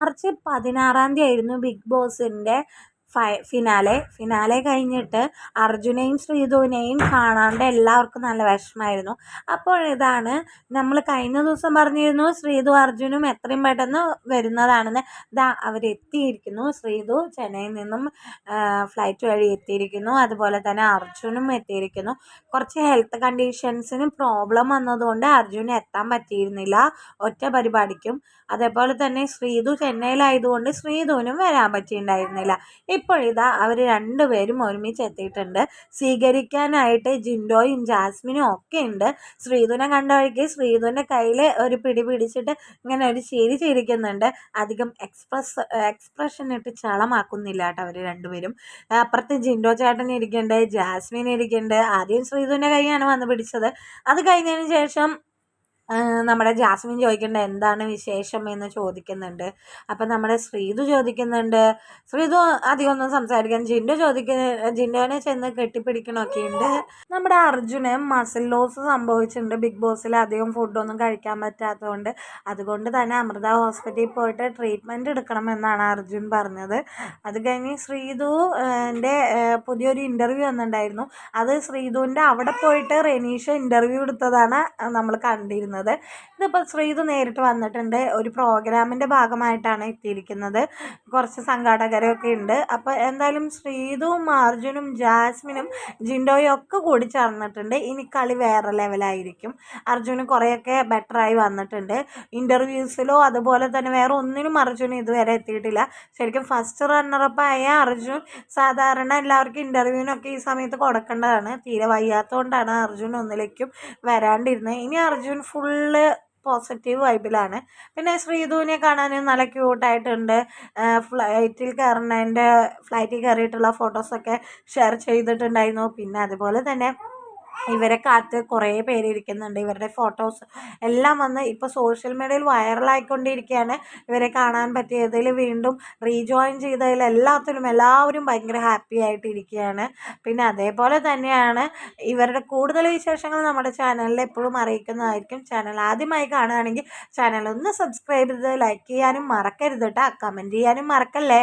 March പതിനാറാം തീയതി ആയിരുന്നു ബിഗ് ബോസിന്റെ ഫൈ ഫിനാലെ. ഫിനാലെ കഴിഞ്ഞിട്ട് അർജുനെയും ശ്രീധുവിനെയും കാണാണ്ട് എല്ലാവർക്കും നല്ല വിഷമമായിരുന്നു. അപ്പോൾ ഇതാണ് നമ്മൾ കഴിഞ്ഞ ദിവസം പറഞ്ഞിരുന്നു ശ്രീധു അർജുനും എത്രയും പെട്ടെന്ന് വരുന്നതാണെന്ന്. ഇതാ അവരെത്തിയിരിക്കുന്നു. ശ്രീധു ചെന്നൈയിൽ നിന്നും ഫ്ലൈറ്റ് വഴി എത്തിയിരിക്കുന്നു. അതുപോലെ തന്നെ അർജുനും എത്തിയിരിക്കുന്നു. കുറച്ച് ഹെൽത്ത് കണ്ടീഷൻസിന് പ്രോബ്ലം വന്നതുകൊണ്ട് അർജുന് എത്താൻ പറ്റിയിരുന്നില്ല. ഒറ്റ പരിപാടിക്കും. അതേപോലെ തന്നെ ശ്രീധു ചെന്നൈയിലായതുകൊണ്ട് ശ്രീധുവിനും വരാൻ പറ്റിയിട്ടുണ്ടായിരുന്നില്ല. ഇപ്പോഴിതാ അവർ രണ്ടുപേരും ഒരുമിച്ച് എത്തിയിട്ടുണ്ട്. സ്വീകരിക്കാനായിട്ട് ജിൻഡോയും ജാസ്മിനും ഒക്കെ ഉണ്ട്. ശ്രീധുനെ കണ്ട വഴിക്ക് ശ്രീധുവിന്റെ കയ്യിൽ ഒരു പിടി പിടിച്ചിട്ട് ഇങ്ങനെ ഒരു ചിരി ചിരിക്കുന്നുണ്ട്. അധികം എക്സ്പ്രസ് എക്സ്പ്രഷൻ ഇട്ട് ചളമാക്കുന്നില്ല കേട്ടോ അവർ രണ്ടുപേരും അപ്പുറത്ത് ജിൻഡോ ചേട്ടൻ ഇരിക്കുന്നുണ്ട് ജാസ്മിൻ ഇരിക്കുന്നുണ്ട്. ആദ്യം ശ്രീധുവിന്റെ കൈയാണ് വന്ന് പിടിച്ചത്. അത് കഴിഞ്ഞതിന് ശേഷം നമ്മുടെ ജാസ്മിൻ ചോദിക്കേണ്ട എന്താണ് വിശേഷം എന്ന് ചോദിക്കുന്നുണ്ട്. അപ്പം നമ്മുടെ ശ്രീതു ചോദിക്കുന്നുണ്ട്. ശ്രീതു അധികം ഒന്നും സംസാരിക്കാൻ ജിൻഡു ചോദിക്കുന്ന ജിൻഡോനെ ചെന്ന് കെട്ടിപ്പിടിക്കണമൊക്കെ ഉണ്ട് നമ്മുടെ അർജുന് മസിൽ ലോസ് സംഭവിച്ചിട്ടുണ്ട്. ബിഗ് ബോസിൽ അധികം ഫുഡൊന്നും കഴിക്കാൻ പറ്റാത്തതുകൊണ്ട്. അതുകൊണ്ട് തന്നെ അമൃത ഹോസ്പിറ്റലിൽ പോയിട്ട് ട്രീറ്റ്മെന്റ് എടുക്കണമെന്നാണ് അർജുൻ പറഞ്ഞത്. അത് കഴിഞ്ഞ് ശ്രീതുവിന്റെ പുതിയൊരു ഇന്റർവ്യൂ വന്നിട്ടുണ്ടായിരുന്നു. അത് ശ്രീതുവിന്റെ അവിടെ പോയിട്ട് റെനീഷ ഇന്റർവ്യൂ എടുത്തതാണ് നമ്മൾ കണ്ടിരുന്നത്. ഇതിപ്പോൾ ശ്രീത് നേരിട്ട് വന്നിട്ടുണ്ട്. ഒരു പ്രോഗ്രാമിന്റെ ഭാഗമായിട്ടാണ് എത്തിയിരിക്കുന്നത്. കുറച്ച് സംഘാടകരൊക്കെ ഉണ്ട്. അപ്പോൾ എന്തായാലും ശ്രീതും അർജുനും ജാസ്മിനും ജിൻഡോയും ഒക്കെ കൂടി ചേർന്നിട്ടുണ്ട്. ഇനി കളി വേറെ ലെവലായിരിക്കും. അർജുന് കുറേയൊക്കെ ബെറ്ററായി വന്നിട്ടുണ്ട്. ഇന്റർവ്യൂസിലോ അതുപോലെ തന്നെ വേറെ ഒന്നിനും അർജുൻ ഇതുവരെ എത്തിയിട്ടില്ല. ശരിക്കും ഫസ്റ്റ് റണ്ണറപ്പായ അർജുൻ സാധാരണ എല്ലാവർക്കും ഇന്റർവ്യൂവിനൊക്കെ ഈ സമയത്ത് കൊടുക്കേണ്ടതാണ്. തീരെ വയ്യാത്തതുകൊണ്ടാണ് അർജുൻ ഒന്നിലേക്കും വരാണ്ടിരുന്നത്. ഇനി അർജുൻ ഫുള്ള് പോസിറ്റീവ് വൈബിലാണ്. പിന്നെ ശ്രീധുവിനെ കാണാനും നല്ല ക്യൂട്ടായിട്ടുണ്ട്. ഫ്ലൈറ്റിൽ കയറുന്നതിന്റെ ഫ്ലൈറ്റിൽ കയറിയിട്ടുള്ള ഫോട്ടോസൊക്കെ ഷെയർ ചെയ്തിട്ടുണ്ടായിരുന്നു. പിന്നെ അതുപോലെ തന്നെ ഇവരെ കാത്ത് കുറേ പേര് ഇരിക്കുന്നുണ്ട്. ഇവരുടെ ഫോട്ടോസ് എല്ലാം വന്ന് ഇപ്പോൾ സോഷ്യൽ മീഡിയയിൽ വൈറലായിക്കൊണ്ടിരിക്കുകയാണ് ഇവരെ കാണാൻ പറ്റിയതിൽ വീണ്ടും റീജോയിൻ ചെയ്തതിൽ എല്ലാത്തിലും എല്ലാവരും ഭയങ്കര ഹാപ്പി ആയിട്ടിരിക്കുകയാണ് പിന്നെ അതേപോലെ തന്നെയാണ് ഇവരുടെ കൂടുതൽ വിശേഷങ്ങൾ നമ്മുടെ ചാനലിൽ എപ്പോഴും അറിയിക്കുന്നതായിരിക്കും. ചാനൽ ആദ്യമായി കാണുകയാണെങ്കിൽ ചാനൽ ഒന്ന് സബ്സ്ക്രൈബ് ചെയ്ത് ലൈക്ക് ചെയ്യാനും മറക്കരുത് കേട്ടോ കമന്റ് ചെയ്യാനും മറക്കല്ലേ?